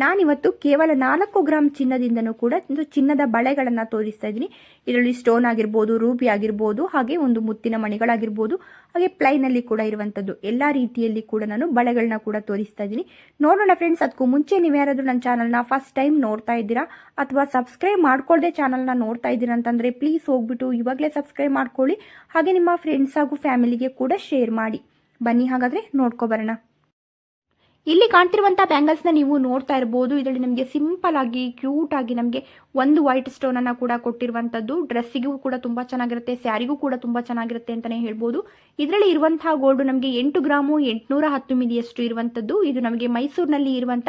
ನಾನಿವತ್ತು ಕೇವಲ ನಾಲ್ಕು ಗ್ರಾಮ್ ಚಿನ್ನದಿಂದನೂ ಕೂಡ ಒಂದು ಚಿನ್ನದ ಬಳೆಗಳನ್ನು ತೋರಿಸ್ತಾ ಇದ್ದೀನಿ. ಇದರಲ್ಲಿ ಸ್ಟೋನ್ ಆಗಿರ್ಬೋದು, ರೂಬಿ ಆಗಿರ್ಬೋದು, ಹಾಗೆ ಒಂದು ಮುತ್ತಿನ ಮಣಿಗಳಾಗಿರ್ಬೋದು, ಹಾಗೆ ಪ್ಲೈನಲ್ಲಿ ಕೂಡ ಇರುವಂಥದ್ದು ಎಲ್ಲ ರೀತಿಯಲ್ಲಿ ಕೂಡ ನಾನು ಬಳೆಗಳನ್ನ ಕೂಡ ತೋರಿಸ್ತಾ ಇದ್ದೀನಿ. ನೋಡೋಣ ಫ್ರೆಂಡ್ಸ್, ಅದಕ್ಕೂ ಮುಂಚೆ ನೀವು ಯಾರಾದರೂ ನನ್ನ ಚಾನಲ್ನ ಫಸ್ಟ್ ಟೈಮ್ ನೋಡ್ತಾ ಇದ್ದೀರಾ, ಅಥವಾ ಸಬ್ಸ್ಕ್ರೈಬ್ ಮಾಡ್ಕೊಳ್ಳದೆ ಚಾನಲ್ನ ನೋಡ್ತಾ ಇದ್ದೀರಾ ಅಂತಂದರೆ ಪ್ಲೀಸ್ ಹೋಗ್ಬಿಟ್ಟು ಇವಾಗಲೇ ಸಬ್ಸ್ಕ್ರೈಬ್ ಮಾಡ್ಕೊಳ್ಳಿ, ಹಾಗೆ ನಿಮ್ಮ ಫ್ರೆಂಡ್ಸ್ ಹಾಗೂ ಫ್ಯಾಮಿಲಿಗೆ ಕೂಡ ಶೇರ್ ಮಾಡಿ. ಬನ್ನಿ ಹಾಗಾದರೆ ನೋಡ್ಕೊಬರೋಣ ಇಲ್ಲಿ ಕಾಣ್ತಿರುವಂಥ ಬ್ಯಾಂಗಲ್ಸ್ನ ನೀವು ನೋಡ್ತಾ ಇರ್ಬೋದು. ಇದರಲ್ಲಿ ನಮಗೆ ಸಿಂಪಲ್ ಆಗಿ, ಕ್ಯೂಟ್ ಆಗಿ ನಮಗೆ ಒಂದು ವೈಟ್ ಸ್ಟೋನ್ ಅನ್ನ ಕೂಡ ಕೊಟ್ಟಿರುವಂಥದ್ದು ಡ್ರೆಸ್ಸಿಗೂ ಕೂಡ ತುಂಬಾ ಚೆನ್ನಾಗಿರುತ್ತೆ, ಸ್ಯಾರಿಗೂ ಕೂಡ ತುಂಬಾ ಚೆನ್ನಾಗಿರುತ್ತೆ ಅಂತಾನೆ ಹೇಳ್ಬೋದು. ಇದರಲ್ಲಿ ಇರುವಂತಹ ಗೋಲ್ಡ್ ನಮಗೆ ಎಂಟು ಗ್ರಾಮು ಎಂಟುನೂರ ಹತ್ತು ಮಿಲಿಯಷ್ಟು ಇರುವಂಥದ್ದು ಇದು ನಮಗೆ ಮೈಸೂರಿನಲ್ಲಿ ಇರುವಂಥ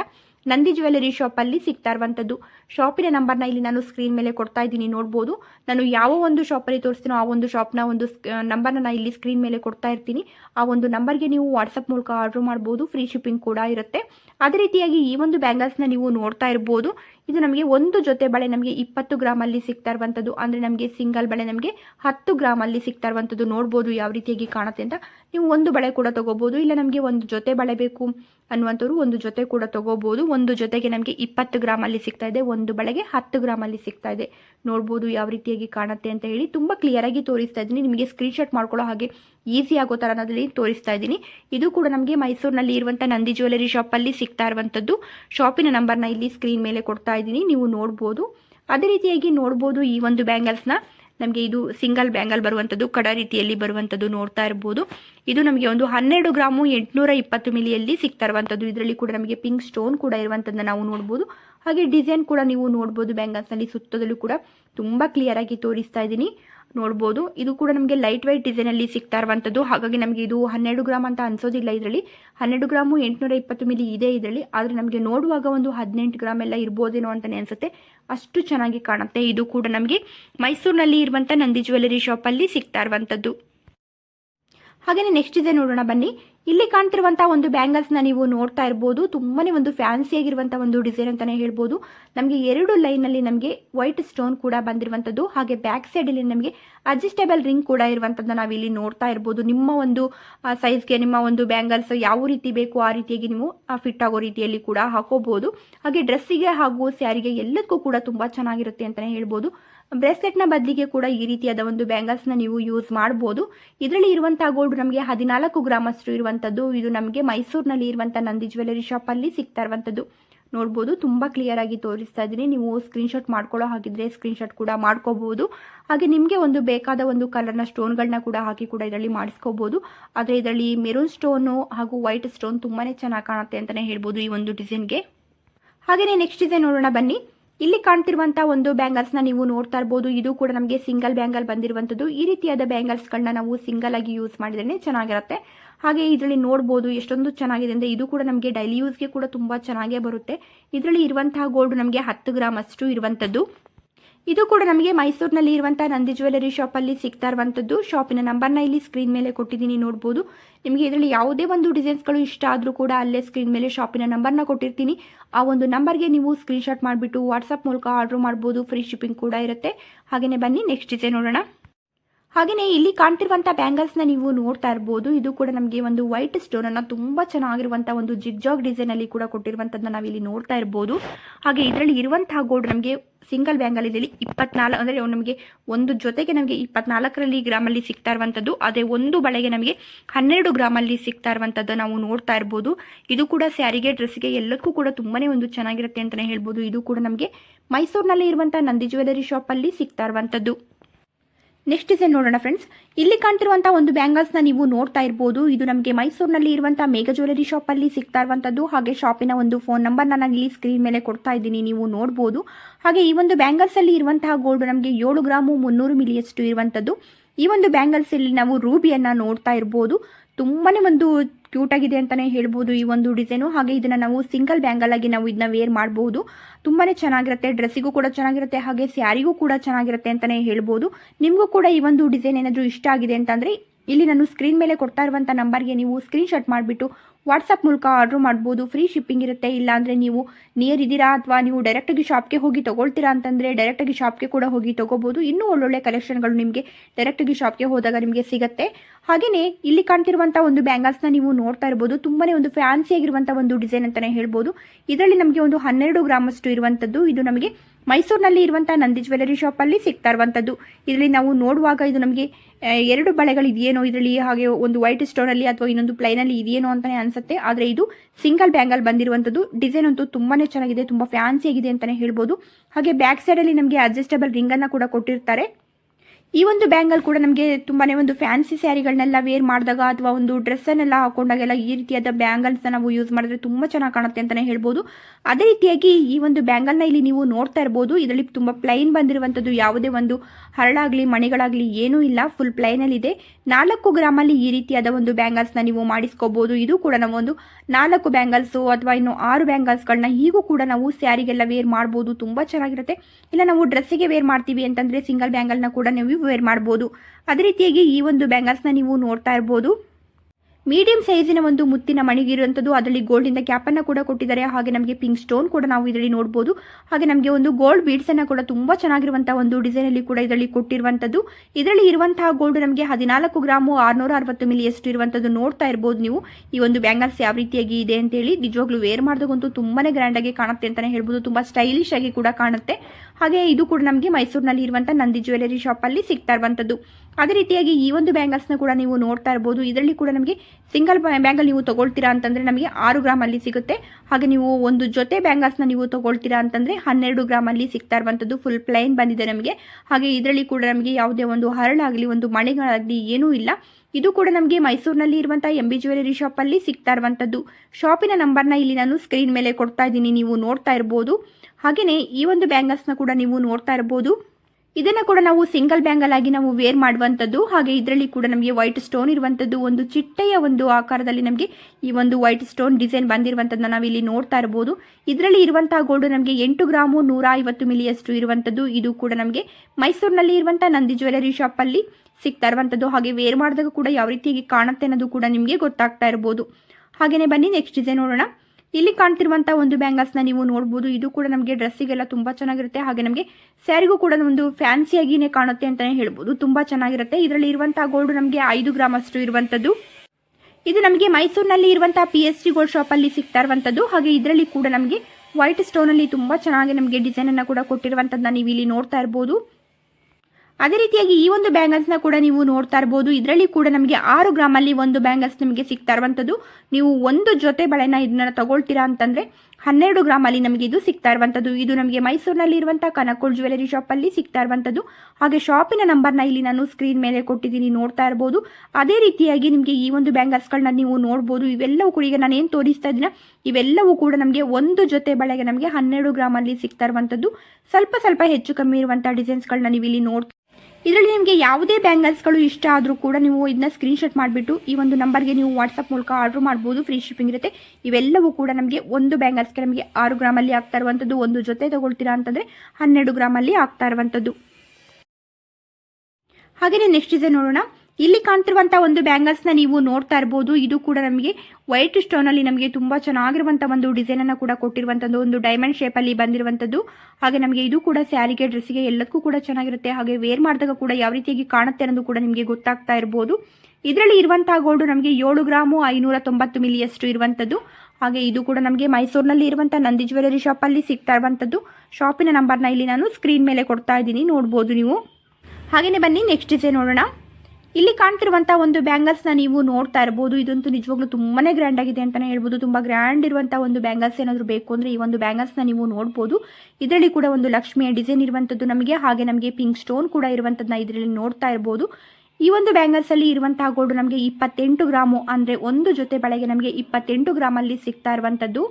ನಂದಿ ಜ್ಯುವೆಲರಿ ಶಾಪಲ್ಲಿ ಸಿಗ್ತಾ ಇರುವಂಥದ್ದು ಶಾಪಿನ ನಂಬರ್ನ ಇಲ್ಲಿ ನಾನು ಸ್ಕ್ರೀನ್ ಮೇಲೆ ಕೊಡ್ತಾ ಇದ್ದೀನಿ, ನೋಡ್ಬೋದು. ನಾನು ಯಾವ ಒಂದು ಶಾಪಲ್ಲಿ ತೋರಿಸ್ತೀನೋ ಆ ಒಂದು ಶಾಪ್ನ ಒಂದು ನಂಬರ್ನ ನಾನು ಇಲ್ಲಿ ಸ್ಕ್ರೀನ್ ಮೇಲೆ ಕೊಡ್ತಾ ಇರ್ತೀನಿ. ಆ ಒಂದು ನಂಬರ್ಗೆ ನೀವು ವಾಟ್ಸಪ್ ಮೂಲಕ ಆರ್ಡರ್ ಮಾಡ್ಬೋದು ಫ್ರೀ ಶಿಪ್ಪಿಂಗ್ ಕೂಡ ಇರುತ್ತೆ. ಅದೇ ರೀತಿಯಾಗಿ ಈ ಒಂದು ಬ್ಯಾಂಗಲ್ಸ್ನ ನೀವು ನೋಡ್ತಾ ಇರ್ಬೋದು. ಇದು ನಮಗೆ ಒಂದು ಜೊತೆ ಬಳೆ ನಮಗೆ ಇಪ್ಪತ್ತು ಗ್ರಾಮಲ್ಲಿ ಸಿಗ್ತಾ ಇರುವಂಥದ್ದು ಅಂದ್ರೆ ನಮಗೆ ಸಿಂಗಲ್ ಬಳೆ ನಮಗೆ ಹತ್ತು ಗ್ರಾಮಲ್ಲಿ ಸಿಗ್ತಾ ಇರುವಂಥದ್ದು ನೋಡ್ಬೋದು ಯಾವ ರೀತಿಯಾಗಿ ಕಾಣುತ್ತೆ ಅಂತ. ನೀವು ಒಂದು ಬಳೆ ಕೂಡ ತಗೋಬಹುದು ಇಲ್ಲ ನಮಗೆ ಒಂದು ಜೊತೆ ಬಳೆ ಬೇಕು ಅನ್ನುವಂಥವ್ರು ಒಂದು ಜೊತೆ ಕೂಡ ತಗೋಬಹುದು ಒಂದು ಜೊತೆಗೆ ನಮಗೆ ಇಪ್ಪತ್ತು ಗ್ರಾಮಲ್ಲಿ ಸಿಗ್ತಾ ಇದೆ. ಒಂದು ಬಳೆಗೆ ಹತ್ತು ಗ್ರಾಮಲ್ಲಿ ಸಿಗ್ತಾ ಇದೆ. ನೋಡ್ಬೋದು ಯಾವ ರೀತಿಯಾಗಿ ಕಾಣುತ್ತೆ ಅಂತ ಹೇಳಿ ತುಂಬಾ ಕ್ಲಿಯರ್ ಆಗಿ ತೋರಿಸ್ತಾ ಇದ್ದೀನಿ. ನಿಮಗೆ ಸ್ಕ್ರೀನ್ಶಾಟ್ ಮಾಡ್ಕೊಳ್ಳೋ ಹಾಗೆ ಈಸಿ ಆಗೋ ತರ ನಾನಲ್ಲಿ ತೋರಿಸ್ತಾ ಇದ್ದೀನಿ. ಇದು ಕೂಡ ನಮಗೆ ಮೈಸೂರಿನಲ್ಲಿ ಇರುವಂತಹ ನಂದಿ ಜ್ಯುವೆಲರಿ ಅಲ್ಲಿ ಸಿಗ್ತಾ ಇರುವಂಥದ್ದು ಶಾಪಿನ ನಂಬರ್ನ ಇಲ್ಲಿ ಸ್ಕ್ರೀನ್ ಮೇಲೆ ಕೊಡ್ತಾ ಇದ್ದೀನಿ, ನೀವು ನೋಡ್ಬೋದು. ಅದೇ ರೀತಿಯಾಗಿ ನೋಡ್ಬೋದು ಈ ಒಂದು ಬ್ಯಾಂಗಲ್ಸ್ನ. ನಮಗೆ ಇದು ಸಿಂಗಲ್ ಬ್ಯಾಂಗಲ್ ಬರುವಂಥದ್ದು, ಕಡ ರೀತಿಯಲ್ಲಿ ಬರುವಂಥದ್ದು ನೋಡ್ತಾ ಇರ್ಬೋದು. ಇದು ನಮಗೆ ಒಂದು ಹನ್ನೆರಡು ಗ್ರಾಮು ಎಂಟುನೂರ ಇಪ್ಪತ್ತು ಮಿಲಿಯಲ್ಲಿ ಸಿಗ್ತಾ ಇರುವಂಥದ್ದು ಇದರಲ್ಲಿ ಕೂಡ ನಮಗೆ ಪಿಂಕ್ ಸ್ಟೋನ್ ಕೂಡ ಇರುವಂಥದ್ದನ್ನ ನಾವು ನೋಡ್ಬೋದು. ಹಾಗೆ ಡಿಸೈನ್ ಕೂಡ ನೀವು ನೋಡ್ಬೋದು ಬ್ಯಾಂಗಲ್ಸ್ನಲ್ಲಿ ಸುತ್ತದಲ್ಲೂ ಕೂಡ. ತುಂಬ ಕ್ಲಿಯರಾಗಿ ತೋರಿಸ್ತಾ ಇದ್ದೀನಿ. ನೋಡ್ಬೋದು. ಇದು ಕೂಡ ನಮಗೆ ಲೈಟ್ ವೈಟ್ ಡಿಸೈನಲ್ಲಿ ಸಿಗ್ತಾ ಇರುವಂಥದ್ದು ಹಾಗಾಗಿ ನಮಗೆ ಇದು ಹನ್ನೆರಡು ಗ್ರಾಮ್ ಅಂತ ಅನ್ಸೋದಿಲ್ಲ ಇದರಲ್ಲಿ. ಹನ್ನೆರಡು ಗ್ರಾಮು ಎಂಟುನೂರ ಇಪ್ಪತ್ತು ಮಿಲಿ ಇದೆ ಇದರಲ್ಲಿ. ಆದರೆ ನಮಗೆ ನೋಡುವಾಗ ಒಂದು ಹದಿನೆಂಟು ಗ್ರಾಮ್ ಎಲ್ಲ ಇರ್ಬೋದೇನೋ ಅಂತಲೇ ಅನಿಸುತ್ತೆ. ಅಷ್ಟು ಚೆನ್ನಾಗಿ ಕಾಣುತ್ತೆ. ಇದು ಕೂಡ ನಮಗೆ ಮೈಸೂರಿನಲ್ಲಿ ಇರುವಂಥ ನಂದಿ ಜ್ಯುವೆಲರಿ ಶಾಪಲ್ಲಿ ಸಿಗ್ತಾ ಇರುವಂಥದ್ದು ಹಾಗೆಯೇ ನೆಕ್ಸ್ಟ್ ಇದೆ ನೋಡೋಣ ಬನ್ನಿ. ಇಲ್ಲಿ ಕಾಣ್ತಿರುವಂತಹ ಒಂದು ಬ್ಯಾಂಗಲ್ಸ್ನ ನೀವು ನೋಡ್ತಾ ಇರ್ಬೋದು. ತುಂಬಾನೇ ಒಂದು ಫ್ಯಾನ್ಸಿ ಆಗಿರುವಂತಹ ಒಂದು ಡಿಸೈನ್ ಅಂತಾನೆ ಹೇಳ್ಬೋದು. ನಮಗೆ ಎರಡು ಲೈನ್ ಅಲ್ಲಿ ನಮಗೆ ವೈಟ್ ಸ್ಟೋನ್ ಕೂಡ ಬಂದಿರುವಂತದ್ದು. ಹಾಗೆ ಬ್ಯಾಕ್ ಸೈಡ್ ಅಲ್ಲಿ ನಮಗೆ ಅಡ್ಜಸ್ಟೇಬಲ್ ರಿಂಗ್ ಕೂಡ ಇರುವಂತದ್ದು ನಾವು ಇಲ್ಲಿ ನೋಡ್ತಾ ಇರ್ಬೋದು. ನಿಮ್ಮ ಒಂದು ಸೈಜ್ಗೆ ನಿಮ್ಮ ಒಂದು ಬ್ಯಾಂಗಲ್ಸ್ ಯಾವ ರೀತಿ ಬೇಕು ಆ ರೀತಿಯಾಗಿ ನೀವು ಫಿಟ್ ಆಗೋ ರೀತಿಯಲ್ಲಿ ಕೂಡ ಹಾಕೋಬಹುದು ಹಾಗೆ ಡ್ರೆಸ್ಸಿಗೆ ಹಾಗೂ ಸ್ಯಾರಿಗೆ ಎಲ್ಲದಕ್ಕೂ ಕೂಡ ತುಂಬಾ ಚೆನ್ನಾಗಿರುತ್ತೆ ಅಂತಾನೆ ಹೇಳ್ಬೋದು. ಬ್ರೇಸ್ಲೆಟ್ನ ಬದಲಿಗೆ ಕೂಡ ಈ ರೀತಿಯಾದ ಒಂದು ಬ್ಯಾಂಗಲ್ಸ್ನ ನೀವು ಯೂಸ್ ಮಾಡ್ಬೋದು. ಇದರಲ್ಲಿ ಇರುವಂತಹ ಗೋಲ್ಡ್ ನಮಗೆ ಹದಿನಾಲ್ಕು ಗ್ರಾಮ್ ಅಷ್ಟು ಇರುವಂಥದ್ದು ಇದು ನಮಗೆ ಮೈಸೂರಿನಲ್ಲಿ ಇರುವಂಥ ನಂದಿ ಜ್ಯುವೆಲರಿ ಶಾಪಲ್ಲಿ ಸಿಗ್ತಾ ಇರುವಂಥದ್ದು ನೋಡ್ಬೋದು, ತುಂಬ ಕ್ಲಿಯರ್ ಆಗಿ ತೋರಿಸ್ತಾ ಇದ್ದೀನಿ. ನೀವು ಸ್ಕ್ರೀನ್ಶಾಟ್ ಮಾಡ್ಕೊಳ್ಳೋ ಹಾಗಿದ್ರೆ ಸ್ಕ್ರೀನ್ಶಾಟ್ ಕೂಡ ಮಾಡ್ಕೋಬಹುದು ಹಾಗೆ ನಿಮಗೆ ಒಂದು ಬೇಕಾದ ಒಂದು ಕಲರ್ನ ಸ್ಟೋನ್ಗಳನ್ನ ಕೂಡ ಹಾಕಿ ಕೂಡ ಇದರಲ್ಲಿ ಮಾಡಿಸ್ಕೋಬಹುದು ಆದರೆ ಇದರಲ್ಲಿ ಮೆರೂನ್ ಸ್ಟೋನು ಹಾಗೂ ವೈಟ್ ಸ್ಟೋನ್ ತುಂಬಾ ಚೆನ್ನಾಗಿ ಕಾಣುತ್ತೆ ಅಂತಲೇ ಹೇಳ್ಬೋದು ಈ ಒಂದು ಡಿಸೈನ್ಗೆ ಹಾಗೆಯೇ ನೆಕ್ಸ್ಟ್ ಡಿಸೈನ್ ನೋಡೋಣ ಬನ್ನಿ. ಇಲ್ಲಿ ಕಾಣ್ತಿರುವಂತಹ ಒಂದು ಬ್ಯಾಂಗಲ್ಸ್ನ ನೀವು ನೋಡ್ತಾ ಇರಬಹುದು ಇದು ಕೂಡ ನಮಗೆ ಸಿಂಗಲ್ ಬ್ಯಾಂಗಲ್ ಬಂದಿರುವಂತದ್ದು. ಈ ರೀತಿಯಾದ ಬ್ಯಾಂಗಲ್ಸ್ ಗಳನ್ನ ನಾವು ಸಿಂಗಲ್ ಆಗಿ ಯೂಸ್ ಮಾಡಿದ್ರೆ ಚೆನ್ನಾಗಿರುತ್ತೆ. ಹಾಗೆ ಇದರಲ್ಲಿ ನೋಡಬಹುದು ಎಷ್ಟೊಂದು ಚೆನ್ನಾಗಿದೆ ಅಂದ್ರೆ ಇದು ಕೂಡ ನಮಗೆ ಡೈಲಿ ಯೂಸ್ಗೆ ಕೂಡ ತುಂಬಾ ಚೆನ್ನಾಗೇ ಬರುತ್ತೆ. ಇದರಲ್ಲಿ ಇರುವಂತಹ ಗೋಲ್ಡ್ ನಮಗೆ ಹತ್ತು ಗ್ರಾಮ್ ಅಷ್ಟು ಇರುವಂಥದ್ದು ಇದು ಕೂಡ ನಮಗೆ ಮೈಸೂರಿನಲ್ಲಿ ಇರುವಂಥ ನಂದಿ ಜ್ಯುವೆಲರಿ ಶಾಪಲ್ಲಿ ಸಿಗ್ತಾ ಇರುವಂಥದ್ದು ಶಾಪಿನ ನಂಬರ್ನ ಇಲ್ಲಿ ಸ್ಕ್ರೀನ್ ಮೇಲೆ ಕೊಟ್ಟಿದ್ದೀನಿ, ನೋಡ್ಬೋದು. ನಿಮಗೆ ಇದರಲ್ಲಿ ಯಾವುದೇ ಒಂದು ಡಿಸೈನ್ಸ್ಗಳು ಇಷ್ಟ ಆದರೂ ಕೂಡ ಅಲ್ಲೇ ಸ್ಕ್ರೀನ್ ಮೇಲೆ ಶಾಪಿನ ನಂಬರ್ನ ಕೊಟ್ಟಿರ್ತೀನಿ. ಆ ಒಂದು ನಂಬರ್ಗೆ ನೀವು ಸ್ಕ್ರೀನ್ಶಾಟ್ ಮಾಡಿಬಿಟ್ಟು ವಾಟ್ಸಪ್ ಮೂಲಕ ಆರ್ಡ್ರ್ ಮಾಡ್ಬೋದು. ಫ್ರೀ ಶಿಪ್ಪಿಂಗ್ ಕೂಡ ಇರುತ್ತೆ. ಹಾಗೆಯೇ ಬನ್ನಿ ನೆಕ್ಸ್ಟ್ ಡಿಸೈನ್ ನೋಡೋಣ. ಹಾಗೆಯೇ ಇಲ್ಲಿ ಕಾಣ್ತಿರುವಂಥ ಬ್ಯಾಂಗಲ್ಸ್ನ ನೀವು ನೋಡ್ತಾ ಇರ್ಬೋದು. ಇದು ಕೂಡ ನಮಗೆ ಒಂದು ವೈಟ್ ಸ್ಟೋನನ್ನು ತುಂಬ ಚೆನ್ನಾಗಿರುವಂಥ ಒಂದು ಜಿಗ್ಜಾಗ್ ಡಿಸೈನಲ್ಲಿ ಕೂಡ ಕೊಟ್ಟಿರುವಂಥದ್ದನ್ನ ನಾವು ಇಲ್ಲಿ ನೋಡ್ತಾ ಇರ್ಬೋದು. ಹಾಗೆ ಇದರಲ್ಲಿ ಇರುವಂತಹ ಗೋಲ್ಡ್ ನಮಗೆ ಸಿಂಗಲ್ ಬ್ಯಾಂಗಲ್ ಇದರಲ್ಲಿ ಇಪ್ಪತ್ನಾಲ್ಕು ಅಂದರೆ ನಮಗೆ ಒಂದು ಜೊತೆಗೆ ನಮಗೆ ಇಪ್ಪತ್ನಾಲ್ಕರಲ್ಲಿ ಗ್ರಾಮಲ್ಲಿ ಸಿಗ್ತಾ ಇರುವಂಥದ್ದು ಅದೇ ಒಂದು ಬಳೆಗೆ ನಮಗೆ ಹನ್ನೆರಡು ಗ್ರಾಮಲ್ಲಿ ಸಿಗ್ತಾ ಇರುವಂಥದ್ದು ನಾವು ನೋಡ್ತಾ ಇರ್ಬೋದು. ಇದು ಕೂಡ ಸ್ಯಾರಿಗೆ ಡ್ರೆಸ್ಗೆ ಎಲ್ಲದಕ್ಕೂ ಕೂಡ ತುಂಬಾ ಒಂದು ಚೆನ್ನಾಗಿರುತ್ತೆ ಅಂತಲೇ ಹೇಳ್ಬೋದು. ಇದು ಕೂಡ ನಮಗೆ ಮೈಸೂರಿನಲ್ಲಿ ಇರುವಂಥ ನಂದಿ ಜ್ಯುವೆಲರಿ ಶಾಪಲ್ಲಿ ಸಿಗ್ತಾ ಇರುವಂಥದ್ದು ನೆಕ್ಸ್ಟ್ ಡಿಸೈನ್ ನೋಡೋಣ ಫ್ರೆಂಡ್ಸ್ ಇಲ್ಲಿ ಕಾಣ್ತಿರುವಂತಹ ಒಂದು ಬ್ಯಾಂಗಲ್ಸ್ನ ನೀವು ನೋಡ್ತಾ ಇರ್ಬೋದು. ಇದು ನಮಗೆ ಮೈಸೂರಿನಲ್ಲಿ ಇರುವಂಥ ಮೇಘ ಜ್ಯುವೆಲರಿ ಶಾಪಲ್ಲಿ ಸಿಗ್ತಾ ಇರುವಂಥದ್ದು ಹಾಗೆ ಶಾಪಿನ ಒಂದು ಫೋನ್ ನಂಬರ್ ನಾನು ಇಲ್ಲಿ ಸ್ಕ್ರೀನ್ ಮೇಲೆ ಕೊಡ್ತಾ ಇದ್ದೀನಿ. ನೀವು ನೋಡ್ಬೋದು. ಹಾಗೆ ಈ ಒಂದು ಬ್ಯಾಂಗಲ್ಸ್ ಅಲ್ಲಿ ಇರುವಂತಹ ಗೋಲ್ಡ್ ನಮಗೆ ಏಳು ಗ್ರಾಮು ಮುನ್ನೂರು ಮಿಲಿಯಷ್ಟು ಇರುವಂಥದ್ದು ಈ ಒಂದು ಬ್ಯಾಂಗಲ್ಸ್ ಅಲ್ಲಿ ನಾವು ರೂಬಿಯನ್ನು ನೋಡ್ತಾ ಇರ್ಬೋದು. ತುಂಬಾನೇ ಒಂದು ಕ್ಯೂಟ್ ಆಗಿದೆ ಅಂತಾನೆ ಹೇಳ್ಬೋದು ಈ ಒಂದು ಡಿಸೈನು. ಹಾಗೆ ಇದನ್ನ ನಾವು ಸಿಂಗಲ್ ಬ್ಯಾಂಗಲ್ ಆಗಿ ನಾವು ಇದನ್ನ ವೇರ್ ಮಾಡಬಹುದು ತುಂಬಾನೇ ಚೆನ್ನಾಗಿರುತ್ತೆ, ಡ್ರೆಸ್ಸಿಗೂ ಕೂಡ ಚೆನ್ನಾಗಿರುತ್ತೆ, ಹಾಗೆ ಸ್ಯಾರಿಗೂ ಕೂಡ ಚೆನ್ನಾಗಿರುತ್ತೆ ಅಂತಾನೆ ಹೇಳ್ಬೋದು. ನಿಮಗೂ ಕೂಡ ಈ ಒಂದು ಡಿಸೈನ್ ಏನಾದರೂ ಇಷ್ಟ ಆಗಿದೆ ಅಂತಂದ್ರೆ ಇಲ್ಲಿ ನಾನು ಸ್ಕ್ರೀನ್ ಮೇಲೆ ಕೊಡ್ತಾ ಇರುವಂಥ ನಂಬರ್ಗೆ ನೀವು ಸ್ಕ್ರೀನ್ ಸ್ಕ್ರೀನ್ಶಾಟ್ ಮಾಡಿಬಿಟ್ಟು ವಾಟ್ಸಪ್ ಮೂಲಕ ಆರ್ಡ್ರ್ ಮಾಡ್ಬೋದು. ಫ್ರೀ ಶಿಪ್ಪಿಂಗ್ ಇರುತ್ತೆ. ಇಲ್ಲಾಂದರೆ ನೀವು ನಿಯರ್ ಇದ್ದೀರಾ ಅಥವಾ ನೀವು ಡೈರೆಕ್ಟಾಗಿ ಶಾಪ್ಗೆ ಹೋಗಿ ತೊಗೊಳ್ತೀರಾ ಅಂತಂದರೆ ಡೈರೆಕ್ಟಾಗಿ ಶಾಪ್ಗೆ ಕೂಡ ಹೋಗಿ ತೊಗೋಬೋದು. ಇನ್ನೂ ಒಳ್ಳೊಳ್ಳೆ ಕಲೆಕ್ಷನ್ಗಳು ನಿಮಗೆ ಡೈರೆಕ್ಟಾಗಿ ಶಾಪ್ಗೆ ಹೋದಾಗ ನಿಮಗೆ ಸಿಗುತ್ತೆ. ಹಾಗೆಯೇ ಇಲ್ಲಿ ಕಾಣ್ತಿರುವಂಥ ಒಂದು ಬ್ಯಾಂಗಲ್ಸ್ನ ನೀವು ನೋಡ್ತಾ ಇರ್ಬೋದು. ತುಂಬಾ ಒಂದು ಫ್ಯಾನ್ಸಿ ಆಗಿರುವಂಥ ಒಂದು ಡಿಸೈನ್ ಅಂತಲೇ ಹೇಳ್ಬೋದು. ಇದರಲ್ಲಿ ನಮಗೆ ಒಂದು ಹನ್ನೆರಡು ಗ್ರಾಮಷ್ಟು ಇರುವಂಥದ್ದು ಇದು ನಮಗೆ ಮೈಸೂರಿನಲ್ಲಿ ಇರುವಂಥ ನಂದಿ ಜ್ಯುವೆಲರಿ ಶಾಪಲ್ಲಿ ಸಿಗ್ತಾ ಇರುವಂಥದ್ದು ಇದರಲ್ಲಿ ನಾವು ನೋಡುವಾಗ ಇದು ನಮಗೆ ಎರಡು ಬಳೆಗಳು ಇದೆಯೇನೋ ಇದರಲ್ಲಿ, ಹಾಗೆ ಒಂದು ವೈಟ್ ಸ್ಟೋನಲ್ಲಿ ಅಥವಾ ಇನ್ನೊಂದು ಪ್ಲೈನಲ್ಲಿ ಇದೆಯೇನೋ ಅಂತಲೇ ಅನಿಸುತ್ತೆ ಆದರೆ ಇದು ಸಿಂಗಲ್ ಬ್ಯಾಂಗಲ್ ಬಂದಿರುವಂಥದ್ದು ಡಿಸೈನ್ ಅಂತೂ ತುಂಬಾ ಚೆನ್ನಾಗಿದೆ, ತುಂಬ ಫ್ಯಾನ್ಸಿ ಆಗಿದೆ ಅಂತಲೇ ಹೇಳ್ಬೋದು. ಹಾಗೆ ಬ್ಯಾಕ್ ಸೈಡಲ್ಲಿ ನಮಗೆ ಅಡ್ಜಸ್ಟಬಲ್ ರಿಂಗನ್ನು ಕೂಡ ಕೊಟ್ಟಿರ್ತಾರೆ. ಈ ಒಂದು ಬ್ಯಾಂಗಲ್ ಕೂಡ ನಮಗೆ ತುಂಬಾನೇ ಒಂದು ಫ್ಯಾನ್ಸಿ ಸ್ಯಾರಿಗಳನ್ನೆಲ್ಲ ವೇರ್ ಮಾಡಿದಾಗ ಅಥವಾ ಒಂದು ಡ್ರೆಸ್ ಡ್ರೆಸ್ಸನ್ನೆಲ್ಲ ಹಾಕೊಂಡಾಗೆಲ್ಲ ಈ ರೀತಿಯಾದ ಬ್ಯಾಂಗಲ್ಸ್ ನಾವು ಯೂಸ್ ಮಾಡಿದ್ರೆ ತುಂಬಾ ಚೆನ್ನಾಗಿ ಕಾಣುತ್ತೆ ಅಂತಾನೆ ಹೇಳ್ಬೋದು. ಅದೇ ರೀತಿಯಾಗಿ ಈ ಒಂದು ಬ್ಯಾಂಗಲ್ನ ಇಲ್ಲಿ ನೀವು ನೋಡ್ತಾ ಇರ್ಬೋದು. ಇದರಲ್ಲಿ ತುಂಬಾ ಪ್ಲೈನ್ ಬಂದಿರುವಂತದ್ದು ಯಾವುದೇ ಒಂದು ಹರಳಾಗಲಿ, ಮಣಿಗಳಾಗಲಿ ಏನೂ ಇಲ್ಲ. ಫುಲ್ ಪ್ಲೈನಲ್ಲಿದೆ ನಾಲ್ಕು ಗ್ರಾಮಲ್ಲಿ ಈ ರೀತಿಯಾದ ಒಂದು ಬ್ಯಾಂಗಲ್ಸ್ನ ನೀವು ಮಾಡಿಸ್ಕೋಬೋದು. ಇದು ಕೂಡ ನಾವು ಒಂದು ನಾಲ್ಕು ಬ್ಯಾಂಗಲ್ಸ್ ಅಥವಾ ಇನ್ನು ಆರು ಬ್ಯಾಂಗಲ್ಸ್ ಗಳನ್ನ ಹೀಗೂ ಕೂಡ ನಾವು ಸ್ಯಾರಿಗೆಲ್ಲ ವೇರ್ ಮಾಡಬಹುದು ತುಂಬಾ ಚೆನ್ನಾಗಿರುತ್ತೆ. ಇಲ್ಲ, ನಾವು ಡ್ರೆಸ್ಸಿಗೆ ವೇರ್ ಮಾಡ್ತೀವಿ ಅಂತಂದ್ರೆ ಸಿಂಗಲ್ ಬ್ಯಾಂಗಲ್ನ ಕೂಡ ನೀವು ವೇರ್ ಮಾಡ್ಬೋದು. ಅದೇ ರೀತಿಯಾಗಿ ಈ ಒಂದು ಬ್ಯಾಂಗಲ್ಸ್ನ ನೀವು ನೋಡ್ತಾ ಇರ್ಬೋದು. ಮೀಡಿಯಂ ಸೈಜಿನ ಒಂದು ಮುತ್ತಿನ ಮಣಿಗಿರುವಂಥದ್ದು ಅದರಲ್ಲಿ ಗೋಲ್ಡಿಂದ ಕ್ಯಾಪನ್ನು ಕೂಡ ಕೊಟ್ಟಿದ್ದಾರೆ. ಹಾಗೆ ನಮಗೆ ಪಿಂಕ್ ಸ್ಟೋನ್ ಕೂಡ ನಾವು ಇದರಲ್ಲಿ ನೋಡ್ಬೋದು. ಹಾಗೆ ನಮಗೆ ಒಂದು ಗೋಲ್ಡ್ ಬೀಡ್ಸನ್ನು ಕೂಡ ತುಂಬ ಚೆನ್ನಾಗಿರುವಂಥ ಒಂದು ಡಿಸೈನಲ್ಲಿ ಕೂಡ ಇದರಲ್ಲಿ ಕೊಟ್ಟಿರುವಂಥದ್ದು ಇದರಲ್ಲಿ ಇರುವಂತಹ ಗೋಲ್ಡ್ ನಮಗೆ ಹದಿನಾಲ್ಕು ಗ್ರಾಮು ಆರುನೂರ ಅರವತ್ತು ಮಿಲಿ ಎಷ್ಟು ಇರುವಂಥದ್ದು ನೋಡ್ತಾ ಇರ್ಬೋದು ನೀವು. ಈ ಒಂದು ಬ್ಯಾಂಗಲ್ಸ್ ಯಾವ ರೀತಿಯಾಗಿ ಇದೆ ಅಂತೇಳಿ ನಿಜವಾಗ್ಲೂ ವೇರ್ ಮಾಡಿದಾಗಂತೂ ತುಂಬಾ ಗ್ರ್ಯಾಂಡಾಗಿ ಕಾಣುತ್ತೆ ಅಂತಲೇ ಹೇಳ್ಬೋದು. ತುಂಬ ಸ್ಟೈಲಿಶ್ ಆಗಿ ಕೂಡ ಕಾಣುತ್ತೆ. ಹಾಗೆ ಇದು ಕೂಡ ನಮಗೆ ಮೈಸೂರಿನಲ್ಲಿ ಇರುವಂಥ ನಂದಿ ಜ್ಯುವೆಲರಿ ಶಾಪಲ್ಲಿ ಸಿಗ್ತಾ ಇರುವಂಥದ್ದು ಅದೇ ರೀತಿಯಾಗಿ ಈ ಒಂದು ಬ್ಯಾಂಗಲ್ಸ್ನ ಕೂಡ ನೀವು ನೋಡ್ತಾ ಇರ್ಬೋದು. ಇದರಲ್ಲಿ ಕೂಡ ನಮಗೆ ಸಿಂಗಲ್ ಬ್ಯಾಂಗಲ್ ನೀವು ತಗೊಳ್ತೀರಾ ಅಂತಂದರೆ ನಮಗೆ ಆರು ಗ್ರಾಮಲ್ಲಿ ಸಿಗುತ್ತೆ. ಹಾಗೆ ನೀವು ಒಂದು ಜೊತೆ ಬ್ಯಾಂಗಲ್ಸ್ನ ನೀವು ತಗೊಳ್ತೀರಾ ಅಂತಂದರೆ ಹನ್ನೆರಡು ಗ್ರಾಮಲ್ಲಿ ಸಿಗ್ತಾ ಇರುವಂಥದ್ದು ಫುಲ್ ಪ್ಲೈನ್ ಬಂದಿದೆ ನಮಗೆ. ಹಾಗೆ ಇದರಲ್ಲಿ ಕೂಡ ನಮಗೆ ಯಾವುದೇ ಒಂದು ಹರಳಾಗಲಿ, ಒಂದು ಮಳೆಗಳಾಗಲಿ ಏನೂ ಇಲ್ಲ. ಇದು ಕೂಡ ನಮಗೆ ಮೈಸೂರಿನಲ್ಲಿ ಇರುವಂಥ ಎಂ ಬಿ ಜ್ಯುವೆಲರಿ ಶಾಪಲ್ಲಿ ಸಿಗ್ತಾ ಇರುವಂಥದ್ದು ಶಾಪಿನ ನಂಬರ್ನ ಇಲ್ಲಿ ನಾನು ಸ್ಕ್ರೀನ್ ಮೇಲೆ ಕೊಡ್ತಾ ಇದ್ದೀನಿ, ನೀವು ನೋಡ್ತಾ ಇರ್ಬೋದು. ಹಾಗೆಯೇ ಈ ಒಂದು ಬ್ಯಾಂಗಲ್ಸ್ನ ಕೂಡ ನೀವು ನೋಡ್ತಾ ಇರ್ಬೋದು. ಇದನ್ನ ಕೂಡ ನಾವು ಸಿಂಗಲ್ ಬ್ಯಾಂಗಲ್ ಆಗಿ ನಾವು ವೇರ್ ಮಾಡುವಂಥದ್ದು, ಹಾಗೆ ಇದರಲ್ಲಿ ಕೂಡ ನಮಗೆ ವೈಟ್ ಸ್ಟೋನ್ ಇರುವಂಥದ್ದು, ಒಂದು ಚಿಟ್ಟೆಯ ಒಂದು ಆಕಾರದಲ್ಲಿ ನಮಗೆ ಈ ಒಂದು ವೈಟ್ ಸ್ಟೋನ್ ಡಿಸೈನ್ ಬಂದಿರುವಂಥದ್ದನ್ನ ನಾವು ಇಲ್ಲಿ ನೋಡ್ತಾ ಇರಬಹುದು ಇದರಲ್ಲಿ ಇರುವಂತಹ ಗೋಲ್ಡ್ ನಮಗೆ ಎಂಟು ಗ್ರಾಮು ನೂರ ಐವತ್ತು ಮಿಲಿಯಷ್ಟು ಇರುವಂಥದ್ದು. ಇದು ಕೂಡ ನಮಗೆ ಮೈಸೂರಿನಲ್ಲಿ ಇರುವಂತಹ ನಂದಿ ಜ್ಯುವೆಲರಿ ಶಾಪಲ್ಲಿ ಸಿಗ್ತಾ ಇರುವಂಥದ್ದು. ಹಾಗೆ ವೇರ್ ಮಾಡಿದಾಗ ಕೂಡ ಯಾವ ರೀತಿಯಾಗಿ ಕಾಣುತ್ತೆ ಅನ್ನೋದು ಕೂಡ ನಿಮಗೆ ಗೊತ್ತಾಗ್ತಾ ಇರಬಹುದು ಹಾಗೆಯೇ ಬನ್ನಿ ನೆಕ್ಸ್ಟ್ ಡಿಸೈನ್ ನೋಡೋಣ. ಇಲ್ಲಿ ಕಾಣ್ತಿರುವಂಥ ಒಂದು ಬ್ಯಾಂಗಲ್ಸ್ನ ನೀವು ನೋಡಬಹುದು ಇದು ಕೂಡ ನಮಗೆ ಡ್ರೆಸ್ಸಿಗೆಲ್ಲ ತುಂಬಾ ಚೆನ್ನಾಗಿರುತ್ತೆ. ಹಾಗೆ ನಮಗೆ ಸ್ಯಾರಿಗೂ ಕೂಡ ಒಂದು ಫ್ಯಾನ್ಸಿಯಾಗಿಯೇ ಕಾಣುತ್ತೆ ಅಂತಾನೆ ಹೇಳ್ಬೋದು. ತುಂಬಾ ಚೆನ್ನಾಗಿರುತ್ತೆ. ಇದರಲ್ಲಿ ಇರುವಂತಹ ಗೋಲ್ಡ್ ನಮಗೆ ಐದು ಗ್ರಾಮ್ ಅಷ್ಟು ಇರುವಂತದ್ದು. ಇದು ನಮಗೆ ಮೈಸೂರಿನಲ್ಲಿ ಇರುವಂತಹ ಪಿ ಎಸ್ ಜಿ ಗೋಲ್ಡ್ ಅಲ್ಲಿ ಸಿಗ್ತಾ ಇರುವಂತದ್ದು. ಹಾಗೆ ಇದರಲ್ಲಿ ಕೂಡ ನಮಗೆ ವೈಟ್ ಸ್ಟೋನ್ ಅಲ್ಲಿ ತುಂಬಾ ಚೆನ್ನಾಗಿ ನಮಗೆ ಡಿಸೈನ್ ಅನ್ನ ಕೂಡ ಕೊಟ್ಟಿರುವಂತದ್ದನ್ನ ನೀವು ಇಲ್ಲಿ ನೋಡ್ತಾ ಇರ್ಬೋದು. ಅದೇ ರೀತಿಯಾಗಿ ಈ ಒಂದು ಬ್ಯಾಂಗಲ್ಸ್ನ ಕೂಡ ನೀವು ನೋಡ್ತಾ ಇರ್ಬೋದು. ಇದರಲ್ಲಿ ಕೂಡ ನಮಗೆ ಆರು ಗ್ರಾಮಲ್ಲಿ ಒಂದು ಬ್ಯಾಂಗಲ್ಸ್ ನಿಮಗೆ ಸಿಗ್ತಾ ಇರುವಂಥದ್ದು. ನೀವು ಒಂದು ಜೊತೆ ಬಳೆನ ಇದನ್ನ ತಗೊಳ್ತೀರಾ ಅಂತಂದರೆ ಹನ್ನೆರಡು ಗ್ರಾಮಲ್ಲಿ ನಮಗೆ ಇದು ಸಿಗ್ತಾ ಇರುವಂಥದ್ದು ಇದು ನಮಗೆ ಮೈಸೂರಿನಲ್ಲಿ ಇರುವಂಥ ಕನಕೋಳ್ ಜ್ಯುವೆಲರಿ ಶಾಪಲ್ಲಿ ಸಿಗ್ತಾ ಇರುವಂಥದ್ದು ಹಾಗೆ ಶಾಪಿನ ನಂಬರ್ನ ಇಲ್ಲಿ ನಾನು ಸ್ಕ್ರೀನ್ ಮೇಲೆ ಕೊಟ್ಟಿದ್ದೀನಿ, ನೋಡ್ತಾ ಇರ್ಬೋದು. ಅದೇ ರೀತಿಯಾಗಿ ನಿಮಗೆ ಈ ಒಂದು ಬ್ಯಾಂಗಲ್ಸ್ಗಳನ್ನ ನೀವು ನೋಡ್ಬೋದು. ಇವೆಲ್ಲವೂ ಕೂಡ ಈಗ ನಾನು ಏನು ತೋರಿಸ್ತಾ ಇದ್ದೀನಿ, ಇವೆಲ್ಲವೂ ಕೂಡ ನಮಗೆ ಒಂದು ಜೊತೆ ಬಳೆಗೆ ನಮಗೆ ಹನ್ನೆರಡು ಗ್ರಾಮಲ್ಲಿ ಸಿಗ್ತಾ ಇರುವಂಥದ್ದು ಸ್ವಲ್ಪ ಸ್ವಲ್ಪ ಹೆಚ್ಚು ಕಮ್ಮಿ ಇರುವಂಥ ಡಿಸೈನ್ಸ್ಗಳನ್ನ ನೀವು ಇಲ್ಲಿ ನೋಡ್ ಇದರಲ್ಲಿ ನಿಮಗೆ ಯಾವುದೇ ಬ್ಯಾಂಗಲ್ಸ್ಗಳು ಇಷ್ಟ ಆದರೂ ಕೂಡ ನೀವು ಇದನ್ನ ಸ್ಕ್ರೀನ್ಶಾಟ್ ಮಾಡಿಬಿಟ್ಟು ಈ ಒಂದು ನಂಬರ್ಗೆ ನೀವು ವಾಟ್ಸಪ್ ಮೂಲಕ ಆರ್ಡರ್ ಮಾಡ್ಬೋದು, ಫ್ರೀ ಶಿಪ್ಪಿಂಗ್ ಇರುತ್ತೆ. ಇವೆಲ್ಲವೂ ಕೂಡ ನಮಗೆ ಒಂದು ಬ್ಯಾಂಗಲ್ಸ್ಗೆ ನಮಗೆ ಆರು ಗ್ರಾಮಲ್ಲಿ ಆಗ್ತಾ ಇರುವಂಥದ್ದು, ಒಂದು ಜೊತೆ ತಗೊಳ್ತೀರಾ ಅಂತಂದರೆ ಹನ್ನೆರಡು ಗ್ರಾಮಲ್ಲಿ ಆಗ್ತಾ ಇರುವಂಥದ್ದು. ಹಾಗೆಯೇ ನೆಕ್ಸ್ಟ್ ಇದೆ ನೋಡೋಣ. ಇಲ್ಲಿ ಕಾಣ್ತಿರುವಂಥ ಒಂದು ಬ್ಯಾಂಗಲ್ಸ್ನ ನೀವು ನೋಡ್ತಾ ಇರ್ಬೋದು. ಇದು ಕೂಡ ನಮಗೆ ವೈಟ್ ಸ್ಟೋನಲ್ಲಿ ನಮಗೆ ತುಂಬ ಚೆನ್ನಾಗಿರುವಂಥ ಒಂದು ಡಿಸೈನನ್ನು ಕೂಡ ಕೊಟ್ಟಿರುವಂಥದ್ದು ಒಂದು ಡೈಮಂಡ್ ಶೇಪಲ್ಲಿ ಬಂದಿರುವಂಥದ್ದು ಹಾಗೆ ನಮಗೆ ಇದು ಕೂಡ ಸ್ಯಾರಿಗೆ, ಡ್ರೆಸ್ಸಿಗೆ ಎಲ್ಲದಕ್ಕೂ ಕೂಡ ಚೆನ್ನಾಗಿರುತ್ತೆ. ಹಾಗೆ ವೇರ್ ಮಾಡಿದಾಗ ಕೂಡ ಯಾವ ರೀತಿಯಾಗಿ ಕಾಣುತ್ತೆ ಅನ್ನೋದು ಕೂಡ ನಿಮಗೆ ಗೊತ್ತಾಗ್ತಾ ಇರ್ಬೋದು. ಇದರಲ್ಲಿ ಇರುವಂತಹ ಗೋಲ್ಡ್ ನಮಗೆ ಏಳು ಗ್ರಾಮು ಐನೂರ ತೊಂಬತ್ತು ಮಿಲಿಯಷ್ಟು ಇರುವಂಥದ್ದು ಹಾಗೆ ಇದು ಕೂಡ ನಮಗೆ ಮೈಸೂರಿನಲ್ಲಿ ಇರುವಂಥ ನಂದಿ ಜ್ಯುವೆಲರಿ ಶಾಪಲ್ಲಿ ಸಿಗ್ತಾ ಇರುವಂಥದ್ದು ಶಾಪಿನ ನಂಬರ್ನ ಇಲ್ಲಿ ನಾನು ಸ್ಕ್ರೀನ್ ಮೇಲೆ ಕೊಡ್ತಾ ಇದ್ದೀನಿ. ನೋಡ್ಬೋದು ನೀವು. ಹಾಗೆಯೇ ಬನ್ನಿ, ನೆಕ್ಸ್ಟ್ ಡಿಸೈನ್ ನೋಡೋಣ. ಇಲ್ಲಿ ಕಾಣ್ತಿರುವಂಥ ಒಂದು ಬ್ಯಾಂಗಲ್ಸ್ನ ನೀವು ನೋಡ್ತಾ ಇರಬಹುದು ಇದಂತೂ ನಿಜವಾಗ್ಲೂ ತುಂಬಾನೇ ಗ್ರ್ಯಾಂಡ್ ಆಗಿದೆ ಅಂತಾನೆ ಹೇಳ್ಬೋದು. ತುಂಬಾ ಗ್ರ್ಯಾಂಡ್ ಇರುವಂಥ ಒಂದು ಬ್ಯಾಂಗಲ್ಸ್ ಏನಾದರೂ ಬೇಕು ಅಂದ್ರೆ ಈ ಒಂದು ಬ್ಯಾಂಗಲ್ಸ್ನ ನೀವು ನೋಡಬಹುದು ಇದರಲ್ಲಿ ಕೂಡ ಒಂದು ಲಕ್ಷ್ಮಿಯ ಡಿಸೈನ್ ಇರುವಂಥದ್ದು ನಮಗೆ, ಹಾಗೆ ನಮಗೆ ಪಿಂಕ್ ಸ್ಟೋನ್ ಕೂಡ ಇರುವಂತದ್ನ ಇದರಲ್ಲಿ ನೋಡ್ತಾ ಇರಬಹುದು ಈ ಒಂದು ಬ್ಯಾಂಗಲ್ಸ್ ಅಲ್ಲಿ ಇರುವಂತಹ ಗೋಲ್ಡ್ ನಮಗೆ ಇಪ್ಪತ್ತೆಂಟು ಗ್ರಾಮು ಅಂದ್ರೆ ಒಂದು ಜೊತೆ ಬಳಗೆ ನಮಗೆ ಇಪ್ಪತ್ತೆಂಟು ಗ್ರಾಮಲ್ಲಿ ಸಿಗ್ತಾ ಇರುವಂಥದ್ದು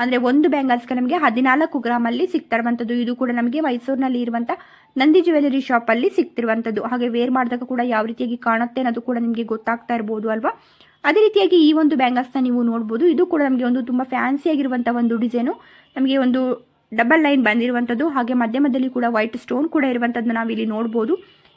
ಅಂದರೆ ಒಂದು ಬ್ಯಾಂಗಲ್ಸ್ಗೆ ನಮಗೆ ಹದಿನಾಲ್ಕು ಗ್ರಾಮಲ್ಲಿ ಸಿಗ್ತಾ ಇರುವಂಥದ್ದು ಇದು ಕೂಡ ನಮಗೆ ಮೈಸೂರಿನಲ್ಲಿ ಇರುವಂಥ ನಂದಿ ಜ್ಯುವೆಲರಿ ಶಾಪಲ್ಲಿ ಸಿಗ್ತಿರುವಂಥದ್ದು ಹಾಗೆ ವೇರ್ ಮಾಡಿದಾಗ ಕೂಡ ಯಾವ ರೀತಿಯಾಗಿ ಕಾಣುತ್ತೆ ಅನ್ನೋದು ಕೂಡ ನಿಮಗೆ ಗೊತ್ತಾಗ್ತಾ ಇರ್ಬೋದು ಅಲ್ವಾ? ಅದೇ ರೀತಿಯಾಗಿ ಈ ಒಂದು ಬ್ಯಾಂಗಲ್ಸ್ನ ನೀವು ನೋಡ್ಬೋದು. ಇದು ಕೂಡ ನಮಗೆ ಒಂದು ತುಂಬ ಫ್ಯಾನ್ಸಿ ಆಗಿರುವಂಥ ಒಂದು ಡಿಸೈನು ನಮಗೆ ಒಂದು ಡಬಲ್ ಲೈನ್ ಬಂದಿರುವಂಥದ್ದು ಹಾಗೆ ಮಧ್ಯ ಮಧ್ಯದಲ್ಲಿ ಕೂಡ ವೈಟ್ ಸ್ಟೋನ್ ಕೂಡ ಇರುವಂತಹದ್ನ ನಾವು ಇಲ್ಲಿ ನೋಡ್ಬೋದು.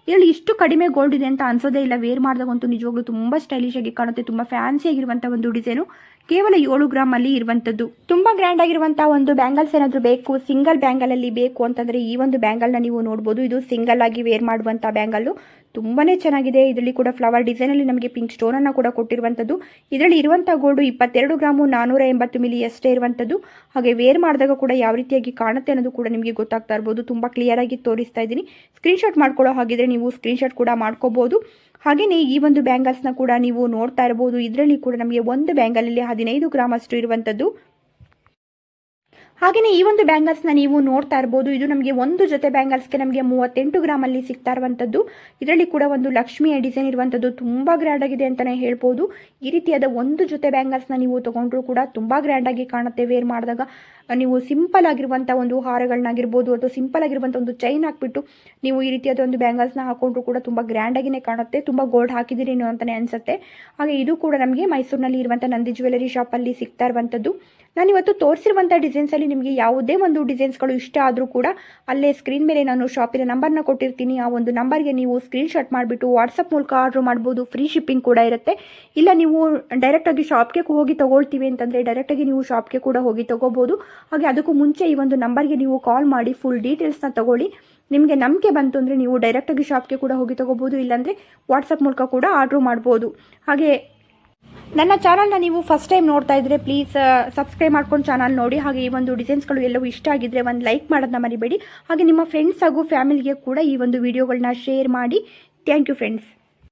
ಇದರಲ್ಲಿ ಇಷ್ಟು ಕಡಿಮೆ ಗೋಲ್ಡ್ ಇದೆ ಅಂತ ಅನ್ಸೋದೇ ಇಲ್ಲ. ವೇರ್ ಮಾಡಿದಾಗಂತೂ ನಿಜವಾಗ್ಲೂ ತುಂಬ ಸ್ಟೈಲಿಶ್ ಆಗಿ ಕಾಣುತ್ತೆ. ತುಂಬ ಫ್ಯಾನ್ಸಿ ಆಗಿರುವಂಥ ಒಂದು ಡಿಸೈನು ಕೇವಲ ಏಳು ಗ್ರಾಮ್ ಅಲ್ಲಿ ಇರುವಂತದ್ದು. ತುಂಬಾ ಗ್ರ್ಯಾಂಡ್ ಆಗಿರುವಂತಹ ಒಂದು ಬ್ಯಾಂಗಲ್ಸ್ ಏನಾದ್ರು ಬೇಕು ಸಿಂಗಲ್ ಬ್ಯಾಂಗಲ್ ಅಲ್ಲಿ ಬೇಕು ಅಂತಂದ್ರೆ ಈ ಒಂದು ಬ್ಯಾಂಗಲ್ನ ನೀವು ನೋಡಬಹುದು ಇದು ಸಿಂಗಲ್ ಆಗಿ ವೇರ್ ಮಾಡುವಂತಹ ಬ್ಯಾಂಗಲ್ ತುಂಬಾನೇ ಚೆನ್ನಾಗಿದೆ. ಇದರಲ್ಲಿ ಕೂಡ ಫ್ಲವರ್ ಡಿಸೈನ್ ಅಲ್ಲಿ ನಮಗೆ ಪಿಂಕ್ ಸ್ಟೋನ್ ಅನ್ನ ಕೂಡ ಕೊಟ್ಟಿರುವಂತದ್ದು. ಇದರಲ್ಲಿ ಇರುವಂತಹ ಗೋಲ್ಡ್ ಇಪ್ಪತ್ತೆರಡು ಗ್ರಾಮು ನಾನೂರ ಎಂಬತ್ತು ಮಿಲಿ ಅಷ್ಟೇ ಇರುವಂತದ್ದು. ಹಾಗೆ ವೇರ್ ಮಾಡಿದಾಗ ಕೂಡ ಯಾವ ರೀತಿಯಾಗಿ ಕಾಣುತ್ತೆ ಅನ್ನೋದು ಕೂಡ ನಿಮಗೆ ಗೊತ್ತಾಗ್ತಾ ತುಂಬಾ ಕ್ಲಿಯರ್ ಆಗಿ ತೋರಿಸ್ತಾ ಇದ್ದೀನಿ. ಸ್ಕ್ರೀನ್ಶಾಟ್ ಮಾಡ್ಕೊಳ್ಳೋ ಹಾಗಿದ್ರೆ ನೀವು ಸ್ಕ್ರೀನ್ಶಾಟ್ ಕೂಡ ಮಾಡ್ಕೋಬಹುದು ಹಾಗೆಯೇ ಈ ಒಂದು ಬ್ಯಾಂಗಲ್ಸ್ನ ಕೂಡ ನೀವು ನೋಡ್ತಾ ಇರಬಹುದು ಇದರಲ್ಲಿ ಕೂಡ ನಮಗೆ ಒಂದು ಬ್ಯಾಂಗಲಲ್ಲಿ ಹದಿನೈದು ಗ್ರಾಮ್ ಅಷ್ಟು ಇರುವಂಥದ್ದು ಹಾಗೆಯೇ ಈ ಒಂದು ಬ್ಯಾಂಗಲ್ಸ್ನ ನೀವು ನೋಡ್ತಾ ಇರ್ಬೋದು. ಇದು ನಮಗೆ ಒಂದು ಜೊತೆ ಬ್ಯಾಂಗಲ್ಸ್ಗೆ ನಮಗೆ ಮೂವತ್ತೆಂಟು ಗ್ರಾಮಲ್ಲಿ ಸಿಗ್ತಾ ಇರುವಂಥದ್ದು ಇದರಲ್ಲಿ ಕೂಡ ಒಂದು ಲಕ್ಷ್ಮಿಯ ಡಿಸೈನ್ ಇರುವಂಥದ್ದು ತುಂಬ ಗ್ರ್ಯಾಂಡ್ ಆಗಿದೆ ಅಂತಲೇ ಹೇಳ್ಬೋದು. ಈ ರೀತಿಯಾದ ಒಂದು ಜೊತೆ ಬ್ಯಾಂಗಲ್ಸ್ನ ನೀವು ತೊಗೊಂಡ್ರೂ ಕೂಡ ತುಂಬ ಗ್ರ್ಯಾಂಡ್ ಆಗಿ ಕಾಣುತ್ತೆ. ವೇರ್ ಮಾಡಿದಾಗ ನೀವು ಸಿಂಪಲ್ ಆಗಿರುವಂಥ ಒಂದು ಹಾರಗಳನ್ನಾಗಿರ್ಬೋದು ಅಥವಾ ಸಿಂಪಲ್ ಆಗಿರುವಂಥ ಒಂದು ಚೈನ್ ಹಾಕ್ಬಿಟ್ಟು ನೀವು ಈ ರೀತಿಯಾದ ಒಂದು ಬ್ಯಾಂಗಲ್ಸ್ನ ಹಾಕೊಂಡ್ರು ಕೂಡ ತುಂಬ ಗ್ರ್ಯಾಂಡ್ ಆಗಿನೇ ಕಾಣುತ್ತೆ, ತುಂಬ ಗೋಲ್ಡ್ ಹಾಕಿದ್ದೀರಿ ಅಂತಲೇ ಅನಿಸುತ್ತೆ. ಹಾಗೆ ಇದು ಕೂಡ ನಮಗೆ ಮೈಸೂರಿನಲ್ಲಿ ಇರುವಂಥ ನಂದಿ ಜ್ಯುವೆಲರಿ ಶಾಪಲ್ಲಿ ಸಿಗ್ತಾ ಇರುವಂಥದ್ದು ನಾನು ಇವತ್ತು ತೋರಿಸಿರುವಂಥ ಡಿಸೈನ್ಸಲ್ಲಿ ನಿಮಗೆ ಯಾವುದೇ ಒಂದು ಡಿಸೈನ್ಸ್ಗಳು ಇಷ್ಟ ಆದರೂ ಕೂಡ ಅಲ್ಲೇ ಸ್ಕ್ರೀನ್ ಮೇಲೆ ನಾನು ಶಾಪಿನ ನಂಬರ್ನ ಕೊಟ್ಟಿರ್ತೀನಿ. ಆ ಒಂದು ನಂಬರ್ಗೆ ನೀವು ಸ್ಕ್ರೀನ್ ಶಾಟ್ ಮಾಡಿಬಿಟ್ಟು ವಾಟ್ಸಪ್ ಮೂಲಕ ಆರ್ಡ್ರ್ ಮಾಡ್ಬೋದು ಫ್ರೀ ಶಿಪ್ಪಿಂಗ್ ಕೂಡ ಇರುತ್ತೆ. ಇಲ್ಲ ನೀವು ಡೈರೆಕ್ಟಾಗಿ ಶಾಪ್ಗೆ ಹೋಗಿ ತೊಗೊಳ್ತೀವಿ ಅಂತಂದರೆ ಡೈರೆಕ್ಟಾಗಿ ನೀವು ಶಾಪ್ಗೆ ಕೂಡ ಹೋಗಿ ತೊಗೋಬೋದು. ಹಾಗೆ ಅದಕ್ಕೂ ಮುಂಚೆ ಈ ಒಂದು ನಂಬರ್ಗೆ ನೀವು ಕಾಲ್ ಮಾಡಿ ಫುಲ್ ಡೀಟೇಲ್ಸ್ನ ತಗೊಳ್ಳಿ. ನಿಮಗೆ ನಂಬಿಕೆ ಬಂತು ಅಂದರೆ ನೀವು ಡೈರೆಕ್ಟಾಗಿ ಶಾಪ್ಗೆ ಕೂಡ ಹೋಗಿ ತೊಗೋಬೋದು ಇಲ್ಲಾಂದರೆ ವಾಟ್ಸಪ್ ಮೂಲಕ ಕೂಡ ಆರ್ಡ್ರ್ ಮಾಡ್ಬೋದು. ಹಾಗೆ ನನ್ನ ಚಾನಲ್ನ ನೀವು ಫಸ್ಟ್ ಟೈಮ್ ನೋಡ್ತಾ ಇದ್ರೆ ಪ್ಲೀಸ್ ಸಬ್ಸ್ಕ್ರೈಬ್ ಮಾಡ್ಕೊಂಡು ಚಾನಲ್ ನೋಡಿ. ಹಾಗೆ ಈ ಒಂದು ಡಿಸೈನ್ಸ್ಗಳು ಎಲ್ಲವೂ ಇಷ್ಟ ಆಗಿದ್ರೆ ಒಂದು ಲೈಕ್ ಮಾಡೋದನ್ನ ಮರಿಬೇಡಿ. ಹಾಗೆ ನಿಮ್ಮ ಫ್ರೆಂಡ್ಸ್ ಹಾಗೂ ಫ್ಯಾಮಿಲಿಗೆ ಕೂಡ ಈ ಒಂದು ವಿಡಿಯೋಗಳನ್ನ ಶೇರ್ ಮಾಡಿ. Thank you friends